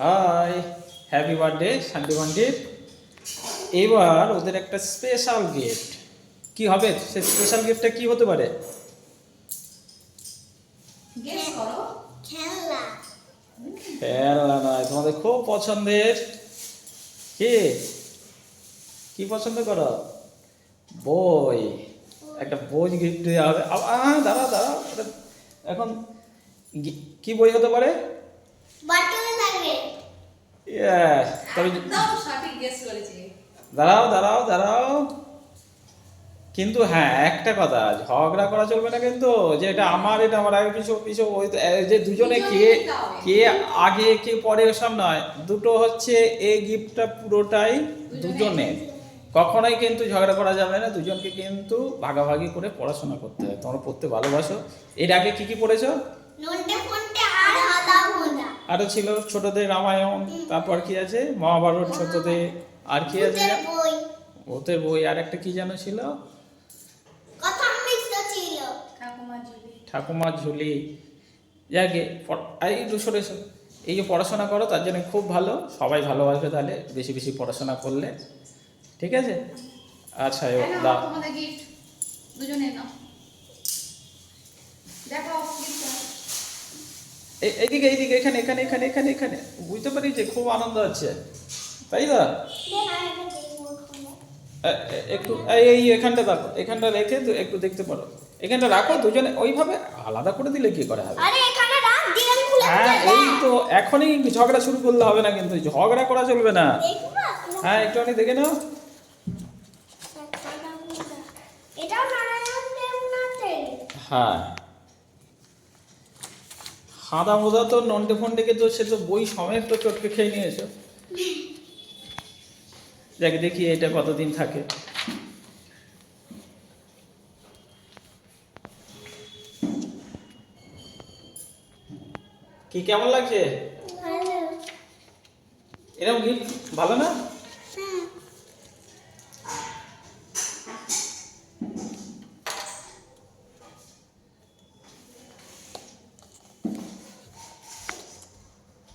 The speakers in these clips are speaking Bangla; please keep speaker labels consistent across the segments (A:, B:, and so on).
A: হাই হ্যাপি বার্থডে শান্তি পণ্ডিত এবার ওদের একটা স্পেশাল গিফট কি হবে? সে স্পেশাল গিফটটা কি হতে পারে?
B: গেস করো।
C: খেলনা।
A: নয় তোমাদের খুব পছন্দের। কি? কি পছন্দ করো? বই। একটা বই গিফট দেওয়া হবে। দাঁড়াও দাঁড়াও এখন কি বই হতে পারে? তবে দাঁড়াও দাঁড়াও দাঁড়াও। কিন্তু হ্যাঁ একটা কথা ঝগড়া করা চলবে না কিন্তু যে এটা আমার এটা আমার আগে পিছু পিছু ওই যে দুজনে কে। কে আগে কে পরে এসব নয়। দুটো হচ্ছে এই গিফটটা পুরোটাই দুজনের কখনোই কিন্তু ঝগড়া করা যাবে না দুজনকে কিন্তু ভাগাভাগি করে পড়াশোনা করতে হয়। তোমরা পড়তে ভালোবাসো। এর আগে কি কি পড়েছো?
C: ভোদা
A: আরও ছিল ছোটদের রামায়ণ তারপর কি আছে? মহাভারত ছোটদের আর কি আছে?
C: ভূতের বই।
A: আর একটা কি যেন ছিল?
C: কথা মিশ্র ছিল।
B: ঠাকুমা
A: ঠাকুমার ঝুলি। যাকে এই দুশো এই যে পড়াশোনা করো তার জন্য খুব ভালো। সবাই ভালোবাসবে তাহলে বেশি বেশি পড়াশোনা করলে। ঠিক আছে? আচ্ছা দাও।
B: দুজনে নাও। দেখো
A: এইদিকে এইদিকে এখানে এখানে এখানে এখানে এখানে। বুঝতে পারি যে খুব আনন্দ হচ্ছে তাই এ- একটু এই এখানটা রাখো এখানটা রেখে একটু দেখতে পারো। এখানটা রাখো দুজনে। ওইভাবে আলাদা করে দিলে কি করা হবে? হ্যাঁ এই তো এখনই ঝগড়া শুরু করলে হবে না কিন্তু ঝগড়া করা চলবে না। হ্যাঁ একটুখানি দেখে নাও। হ্যাঁ। হাদা মোদা তো নন্টে ফন্ডেকে তো সে তো বই সমেত তো চটকে খেয়ে নিয়েছো। যাকে দেখি এটা কতদিন থাকে। কি কেমন লাগছে? এরকম গিফট ভালো না?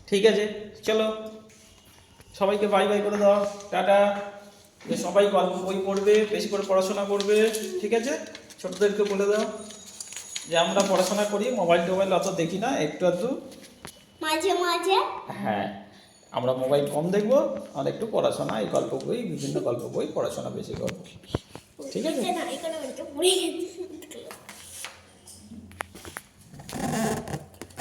A: ঠিক আছে চলো। সবাইকে বাই বাই করে দাও। টাটা। যে সবাই গল্প বই পড়বে বেশি করে পড়াশোনা করবে ঠিক আছে? ছোটদেরকে বলে দাও যে আমরা পড়াশোনা করি মোবাইল টোবাইল অত দেখি না একটু আধটু।
C: মাঝে মাঝে।
A: হ্যাঁ আমরা মোবাইল কম দেখব আর একটু পড়াশোনা এই গল্প বই বিভিন্ন গল্প বই পড়াশোনা বেশি করব। ঠিক আছে
C: না এখানে ওইটা পড়ে গেছে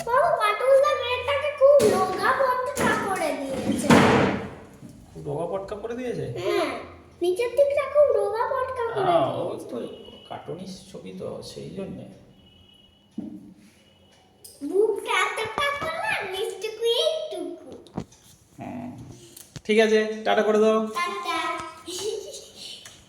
C: বাবা পাটুলদা মেয়েটাকে খুব লোগা পটকা করে দিয়েছে
A: রোগা পটকা করে দিয়েছে?
C: হ্যাঁ নিচের দিকটা খুব রোগা পটকা করে
A: হ্যাঁ, ও তো কার্টুনিস ছবি তো সেই জন্যে।
C: বুকটা এতটা করলে নিচটুকু এইটুকু
A: হ্যাঁ। ঠিক আছে টাটা করে দাও।